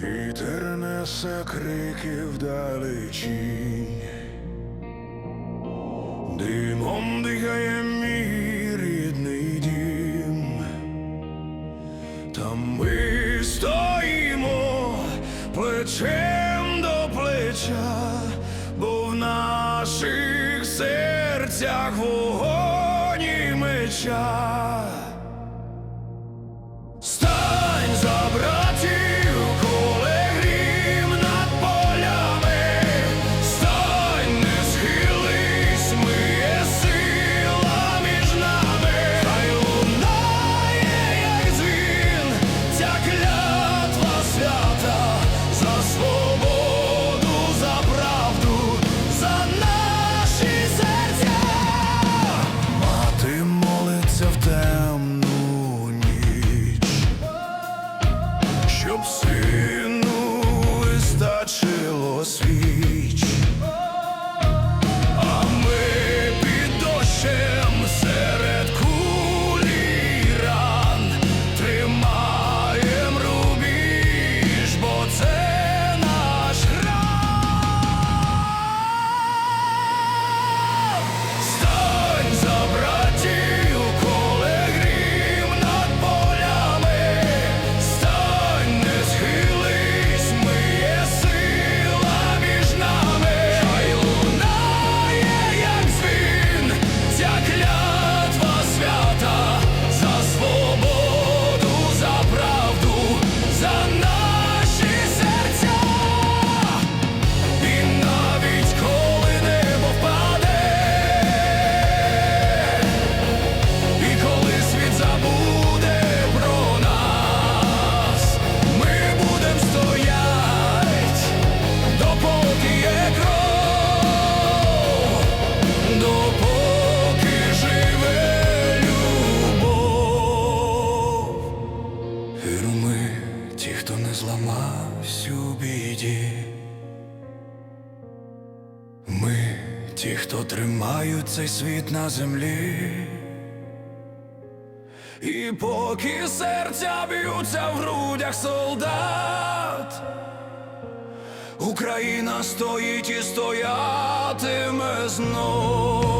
Вітер несе крики вдалечінь, димом дихає мій рідний дім, там ми стоїмо плечем до плеча, бо в наших серцях вогонь. у біді. Ми ті, хто тримають цей світ на землі, і поки серця б'ються в грудях солдат, Україна стоїть і стоятиме знов.